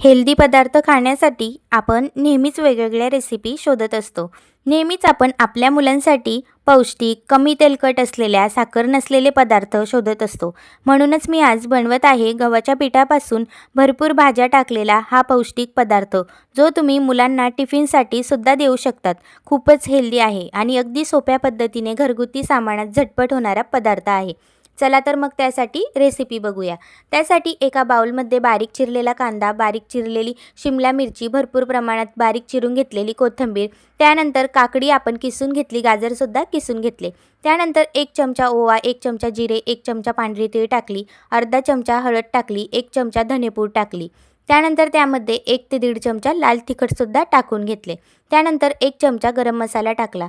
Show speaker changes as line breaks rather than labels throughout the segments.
Healthy पदार्थ खाण्यासाठी आपण नेहमीच वेगवेगळ्या रेसिपी शोधत असतो. नेहमीच आपण आपल्या मुलांसाठी पौष्टिक कमी तेलकट असलेल्या साखर नसलेले पदार्थ शोधत असतो. म्हणूनच मी आज बनवत आहे गव्हाच्या पिठापासून भरपूर भाज्या टाकलेला हा पौष्टिक पदार्थ जो तुम्ही मुलांना टिफिनसाठी सुद्धा देऊ शकतात. खूपच हेल्दी आहे आणि अगदी सोप्या पद्धतीने घरगुती सामानात झटपट होणारा पदार्थ आहे. चला तर मग त्यासाठी रेसिपी बघूया. त्यासाठी एका बाउलमध्ये बारीक चिरलेला कांदा बारीक चिरलेली शिमला मिरची भरपूर प्रमाणात बारीक चिरून घेतलेली कोथिंबीर त्यानंतर काकडी आपण किसून घेतली गाजरसुद्धा किसून घेतले. त्यानंतर एक चमचा ओवा एक चमचा जिरे एक चमचा पांढरी तीळ टाकली अर्धा चमचा हळद टाकली एक चमचा धनेपूड टाकली. त्यानंतर त्यामध्ये एक ते दीड चमचा लाल तिखटसुद्धा टाकून घेतले. त्यानंतर एक चमचा गरम मसाला टाकला.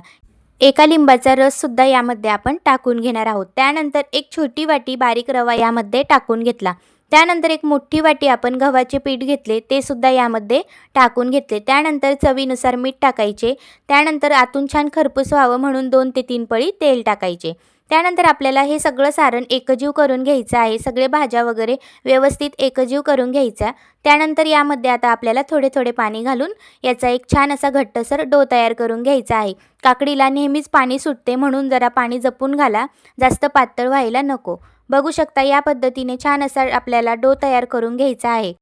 एका लिंबाचा रससुद्धा यामध्ये आपण टाकून घेणार आहोत. त्यानंतर एक छोटी वाटी बारीक रवा यामध्ये टाकून घेतला. त्यानंतर एक मोठी वाटी आपण गव्हाचे पीठ घेतले ते सुद्धा यामध्ये टाकून घेतले. त्यानंतर चवीनुसार मीठ टाकायचे. त्यानंतर आतून छान खरपूस व्हावं म्हणून दोन ते तीन पळी तेल टाकायचे. त्यानंतर आपल्याला हे सगळं सारण एकजीव करून घ्यायचं आहे. सगळे भाज्या वगैरे व्यवस्थित एकजीव करून घ्यायचा त्यानंतर यामध्ये आता आपल्याला थोडे थोडे पाणी घालून याचा एक छान असा घट्टसर डो तयार करून घ्यायचा आहे. काकडीला नेहमीच पाणी सुटते म्हणून जरा पाणी जपून घाला. जास्त पातळ व्हायला नको. बघू शकता या पद्धतीने छान असा आपल्याला डो तयार करून घ्यायचा आहे.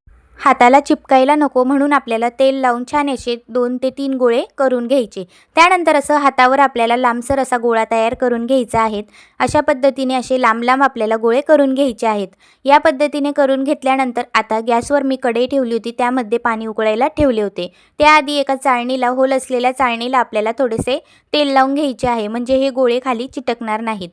हाताला चिपकायला नको म्हणून आपल्याला तेल लावून छान असे दोन ते तीन गोळे करून घ्यायचे. त्यानंतर असं हातावर आपल्याला लांबसर असा गोळा तयार करून घ्यायचा आहे. अशा पद्धतीने असे लांब लांब आपल्याला गोळे करून घ्यायचे आहेत. या पद्धतीने करून घेतल्यानंतर आता गॅसवर मी कढई ठेवली होती त्यामध्ये पाणी उकळायला ठेवले होते. त्याआधी एका चाळणीला होल असलेल्या चाळणीला आपल्याला थोडेसे तेल लावून घ्यायचे आहे म्हणजे हे गोळे खाली चिटकणार नाहीत.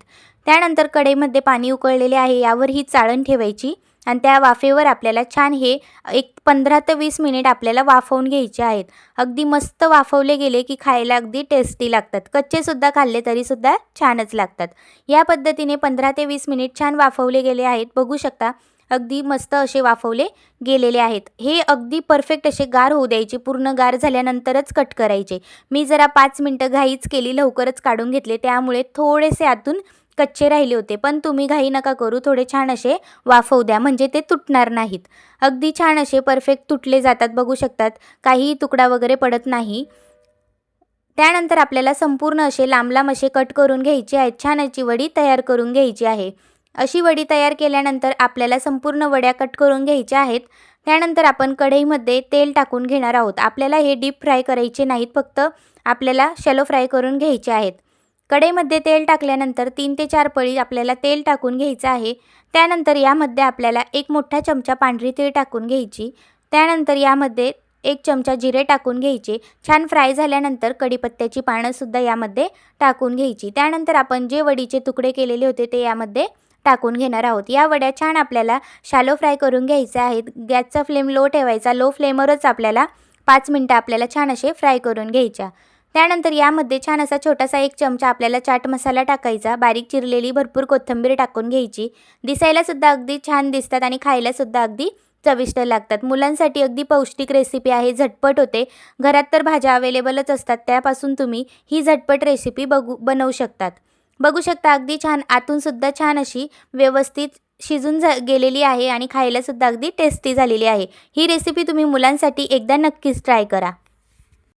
त्यानंतर कढईमध्ये पाणी उकळलेले आहे यावर ही चाळण ठेवायची. आणि त्या वाफेवर आपल्याला छान हे एक पंधरा ते वीस मिनिट आपल्याला वाफवून घ्यायचे आहेत. अगदी मस्त वाफवले गेले की खायला अगदी टेस्टी लागतात. कच्चेसुद्धा खाल्ले तरीसुद्धा छानच लागतात. या पद्धतीने पंधरा ते वीस मिनिट छान वाफवले गेले आहेत. बघू शकता अगदी मस्त असे वाफवले गेलेले आहेत. हे अगदी परफेक्ट असे गार होऊ द्यायचे. पूर्ण गार झाल्यानंतरच कट करायचे. मी जरा पाच मिनटं घाईच केली लवकरच काढून घेतले. त्यामुळे थोडेसे आतून कच्चे राहिले होते. पण तुम्ही घाई नका करू थोडे छान असे वाफवू द्या म्हणजे ते तुटणार नाहीत. अगदी छान असे परफेक्ट तुटले जातात बघू शकतात. काहीही तुकडा वगैरे पडत नाही. त्यानंतर आपल्याला संपूर्ण असे लांब लांब असे कट करून घ्यायचे आहेत. छान अशी वडी तयार करून घ्यायची आहे. अशी वडी तयार केल्यानंतर आपल्याला संपूर्ण वड्या कट करून घ्यायच्या आहेत. त्यानंतर आपण कढईमध्ये तेल टाकून घेणार आहोत. आपल्याला हे डीप फ्राय करायचे नाहीत फक्त आपल्याला शॅलो फ्राय करून घ्यायचे आहेत. कढईमध्ये तेल टाकल्यानंतर तीन ते चार पळी आपल्याला तेल टाकून घ्यायचं आहे. त्यानंतर यामध्ये आपल्याला एक मोठा चमचा पांढरी तीळ टाकून घ्यायची. त्यानंतर यामध्ये एक चमचा जिरे टाकून घ्यायचे. छान फ्राय झाल्यानंतर कढीपत्त्याची पानंसुद्धा यामध्ये टाकून घ्यायची. त्यानंतर आपण जे वडीचे तुकडे केलेले होते ते यामध्ये टाकून घेणार आहोत. या वड्या छान आपल्याला शालो फ्राय करून घ्यायच्या आहेत. गॅसचा फ्लेम लो ठेवायचा. लो फ्लेमवरच आपल्याला पाच मिनटं आपल्याला छान असे फ्राय करून घ्यायच्या. त्यानंतर यामध्ये छान असा छोटासा एक चमचा आपल्याला चाट मसाला टाकायचा. बारीक चिरलेली भरपूर कोथिंबीर टाकून घ्यायची. दिसायलासुद्धा अगदी छान दिसतात आणि खायलासुद्धा अगदी चविष्ट लागतात. मुलांसाठी अगदी पौष्टिक रेसिपी आहे झटपट होते. घरात तर भाज्या अवेलेबलच असतात. त्यापासून तुम्ही ही झटपट रेसिपी बघू बनवू शकतात. बघू शकता अगदी छान आतूनसुद्धा छान अशी व्यवस्थित शिजून जा गेलेली आहे आणि खायलासुद्धा अगदी टेस्टी झालेली आहे. ही रेसिपी तुम्ही मुलांसाठी एकदा नक्कीच ट्राय करा.